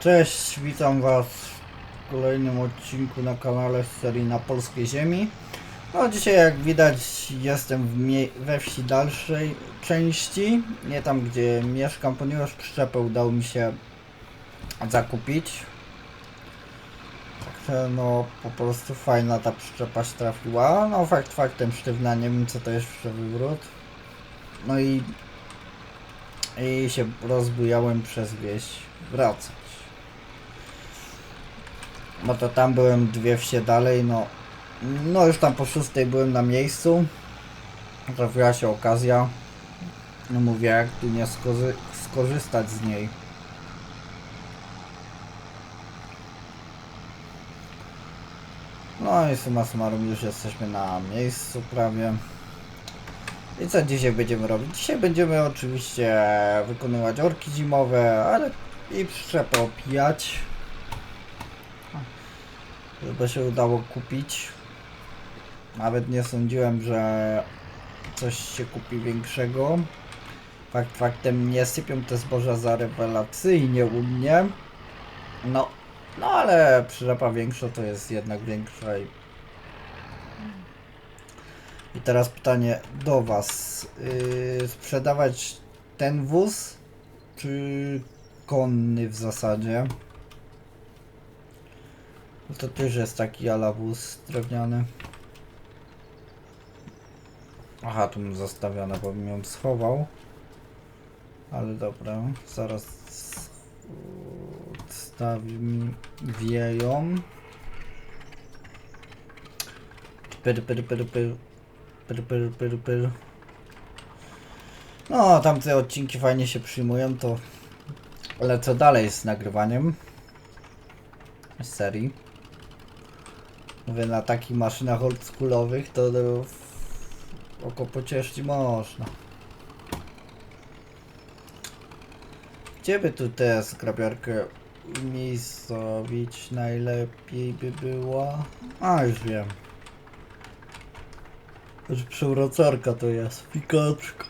Cześć, witam Was w kolejnym odcinku na kanale z serii na polskiej ziemi. No dzisiaj jak widać jestem we wsi dalszej części, nie tam gdzie mieszkam, ponieważ przyczepę udało mi się zakupić. Także no po prostu fajna ta przyczepa się trafiła. No fakt faktem sztywna, nie wiem co to jest za wywrót. No i i się rozbujałem przez wieś wracać. No to tam byłem dwie wsie dalej, no. No już tam po szóstej byłem na miejscu. Trafiła się okazja. No mówię, jak tu nie skorzy- skorzystać z niej. No i summa summarum już jesteśmy na miejscu prawie. I co dzisiaj będziemy robić? Dzisiaj będziemy oczywiście wykonywać orki zimowe, ale i przyczepę opijać. Żeby się udało kupić. Nawet nie sądziłem, że coś się kupi większego. Fakt faktem nie sypią te zboża za rewelacyjnie u mnie. No, no ale przyczepa większa to jest jednak większa i i teraz pytanie do Was. Yy, sprzedawać ten wóz, czy konny w zasadzie? No To też jest taki ala wóz drewniany. Aha, tu mam zostawione, bo bym ją schował. Ale dobra, zaraz odstawimy wieją. No, tamte odcinki fajnie się przyjmują, to lecę dalej z nagrywaniem serii. Mówię, na takich maszynach oldschoolowych to oko pocieszyć można. Gdzie by tu tę skrapiarkę umiejscowić najlepiej by była? A, już wiem. Że przewracarka to jest, fikaczka.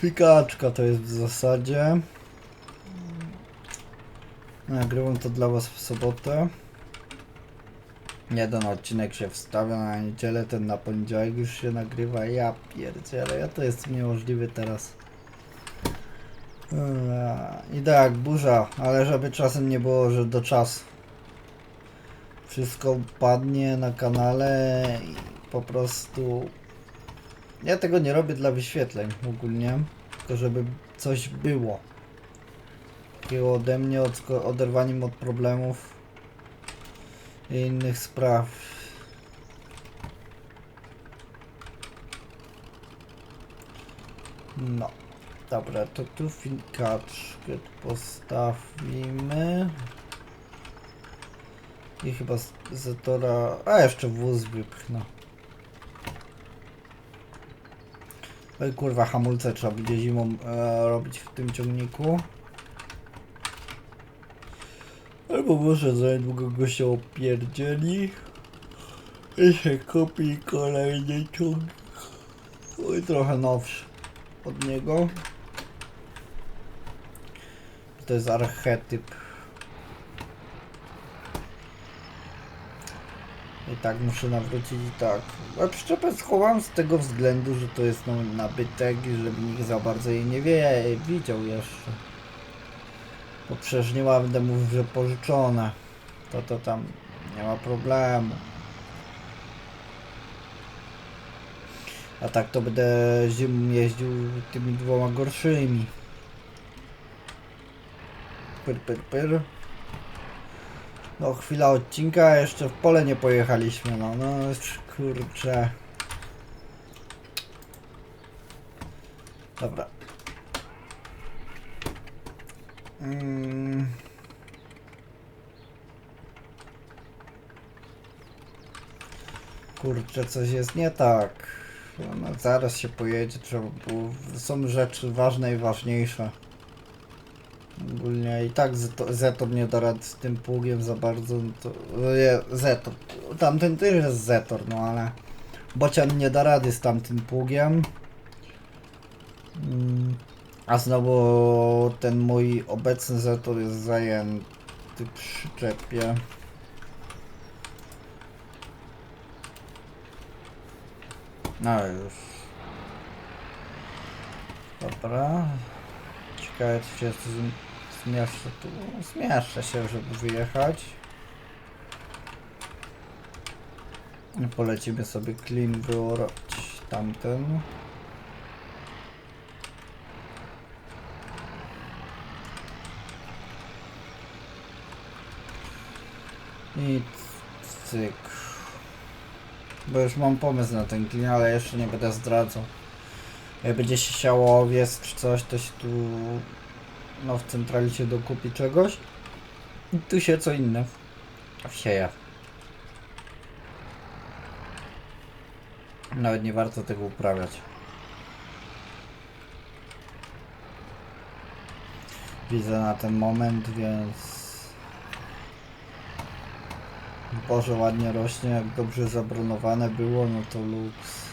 Fikaczka to jest w zasadzie. Nagrywam to dla was w sobotę. Jeden odcinek się wstawia na niedzielę, ten na poniedziałek już się nagrywa. Ja pierdzielę, ja to jest niemożliwy teraz. Eee, Idę jak burza, ale żeby czasem nie było, że do czasu wszystko padnie na kanale i po prostu ja tego nie robię dla wyświetleń ogólnie, tylko żeby coś było. Takiego ode mnie odsko- oderwaniem od problemów i innych spraw. No, dobra, to tu fikaczkę postawimy. I chyba z Zetora... A jeszcze wóz wypchnę. Oj kurwa, hamulce trzeba będzie zimą e, robić w tym ciągniku. Albo może za niedługo go się opierdzieli. I się kupi kolejny ciągnik. Oj, trochę nowszy od niego. To jest archetyp. I tak muszę nawrócić i tak. A przyczepę schowałem z tego względu, że to jest no, nabytek i żeby nikt za bardzo jej nie wie, widział jeszcze. Nie będę mówił, że pożyczone. To to tam nie ma problemu. A tak to będę zimą jeździł tymi dwoma gorszymi. Pyr, pyr, pyr. No chwila odcinka, jeszcze w pole nie pojechaliśmy, no, no kurczę. Dobra. Mm. Kurczę, coś jest nie tak. No, zaraz się pojedzie, trzeba było... Są rzeczy ważne i ważniejsze. Ogólnie i tak Zeto, nie da rady z tym pługiem za bardzo, no to je, Zetor, tamten też jest Zetor, no ale Bocian nie da rady z tamtym pługiem. Mm, A znowu ten mój obecny zetor jest zajęty przyczepie. No już. Dobra. Ciekawe czy się zmieszczę tu. Zmieszczę się, żeby wyjechać. Polecimy sobie clean wyorać tamten. I cyk. Bo już mam pomysł na ten klin, ale jeszcze nie będę zdradzał. Jak będzie się siało owiec czy coś, to się tu no w centralicie dokupi czegoś. I tu się co inne wsieje. Nawet nie warto tego uprawiać. Widzę na ten moment, więc Boże, ładnie rośnie, jak dobrze zabronowane było, no to luks.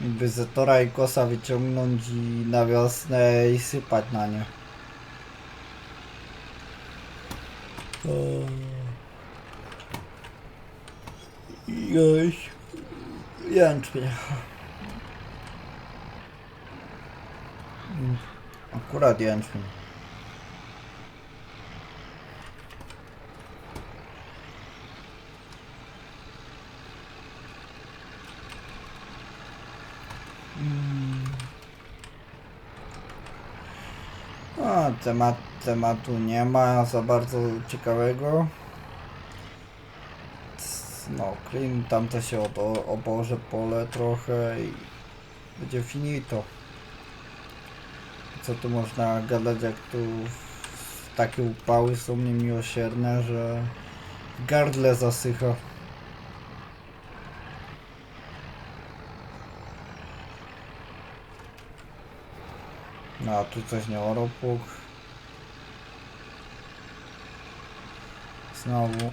By Zetora i Kosa wyciągnąć i na wiosnę i sypać na nie. O. Jaś. Jęczmień. Akurat jęczmień. A, temat, tematu nie ma za bardzo ciekawego. No, clean, tam to się obo, oboże pole trochę i będzie finito. Co tu można gadać, jak tu takie upały są niemiłosierne, że gardle zasycha. No, a tu coś nie oropuk. Znowu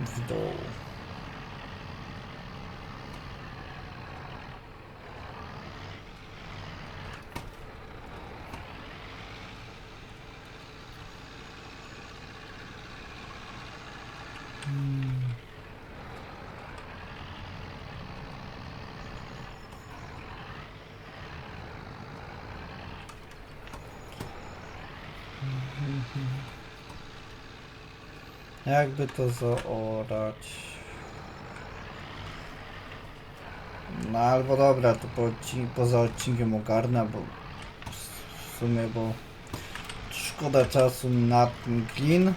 w dół. Jakby to zaorać? No albo dobra, to po odcin- poza odcinkiem ogarnę, bo w sumie, bo szkoda czasu na ten clean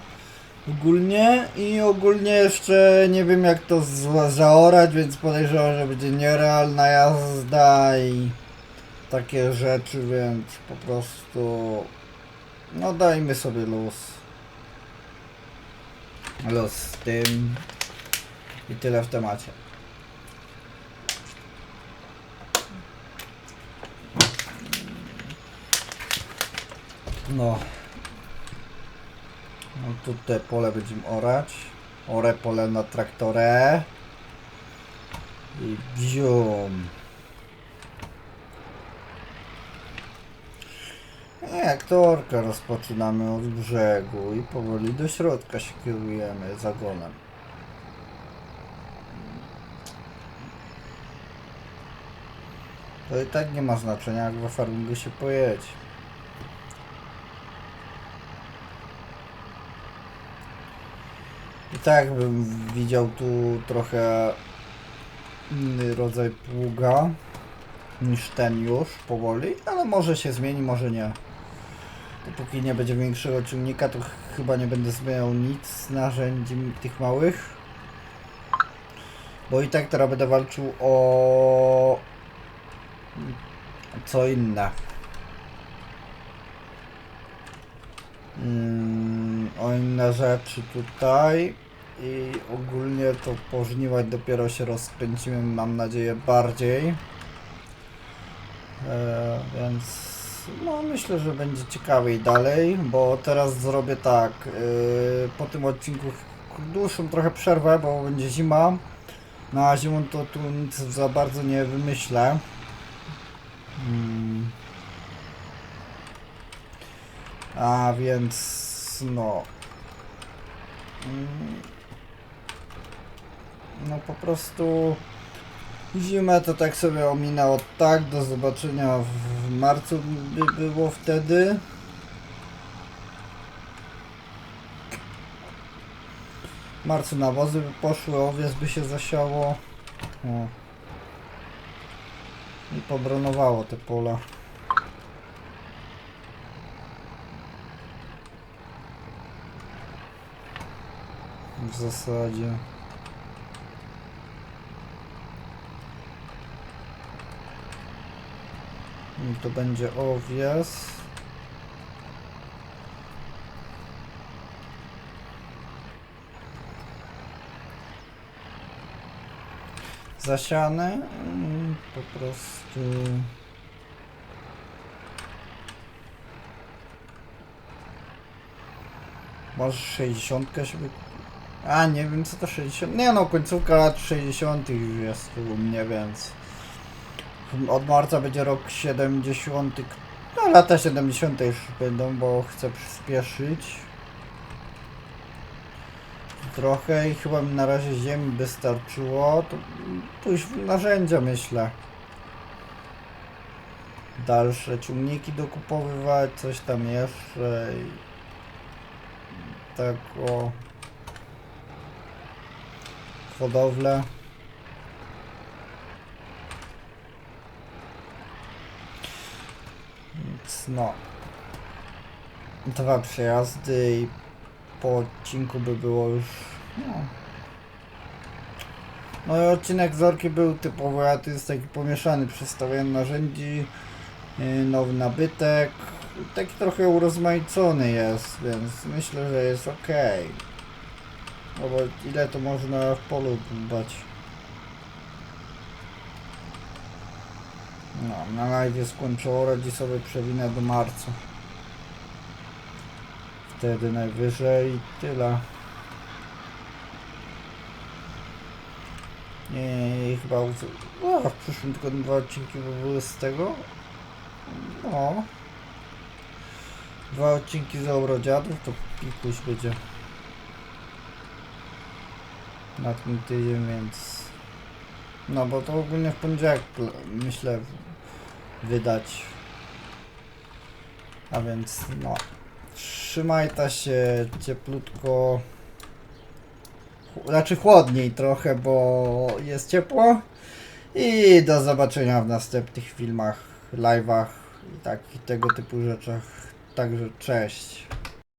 ogólnie i ogólnie jeszcze nie wiem jak to zaorać, więc podejrzewam, że będzie nierealna jazda i takie rzeczy, więc po prostu no dajmy sobie luz. Los z tym i tyle w temacie. No. No tutaj pole będziemy orać. Orę pole na traktorę. I bzium. Aktorka rozpoczynamy od brzegu i powoli do środka się kierujemy zagonem. To i tak nie ma znaczenia, jak w farmingu się pojedzie. I tak bym widział tu trochę inny rodzaj pługa niż ten już powoli, ale może się zmieni, może nie. Dopóki nie będzie większego ciągnika, to ch- chyba nie będę zmieniał nic narzędzi tych małych. Bo i tak teraz będę walczył o co inne. Mm, o inne rzeczy tutaj i ogólnie to pożniwać dopiero się rozkręcimy, mam nadzieję, bardziej. E, więc no myślę, że będzie ciekawiej dalej, bo teraz zrobię tak. e, po tym odcinku dłuższą trochę przerwę, bo będzie zima. Na zimą to tu nic za bardzo nie wymyślę. Mm. A więc no. Mm. No po prostu zimę to tak sobie ominę od tak. Do zobaczenia w marcu by było wtedy. W marcu nawozy by poszły, owiec by się zasiało. O. I pobronowało te pola. W zasadzie. To będzie owies. Zasiane. mm, Po prostu. Może 60 się by... A nie wiem co to 60. Nie no, końcówka lat 60. już jest u mnie, więc. Od marca będzie rok 70. No lata 70 już będą, bo chcę przyspieszyć. Trochę i chyba mi na razie ziemi by starczyło. To pójść w narzędzia myślę. Dalsze ciągniki dokupowywać, coś tam jeszcze. Tak o. Hodowlę. No. Dwa przejazdy i po odcinku by było już. No. No i odcinek Zorki był typowy, a to jest taki pomieszany przedstawienie narzędzi, yy, nowy nabytek. Taki trochę urozmaicony jest, więc myślę, że jest ok. No bo ile to można w polu dbać. No, na live skończyło, radzi sobie przewinę do marca. Wtedy najwyżej tyle. Nie, chyba o, w przyszłym tygodniu dwa odcinki by były z tego. No. Dwa odcinki z Eurodziadów, to pikuś będzie. Na ten tydzień, więc... No, bo to ogólnie w poniedziałek myślę wydać. A więc no. Trzymaj ta się cieplutko. Znaczy chłodniej trochę, bo jest ciepło. I do zobaczenia w następnych filmach, live'ach i takich tego typu rzeczach. Także cześć.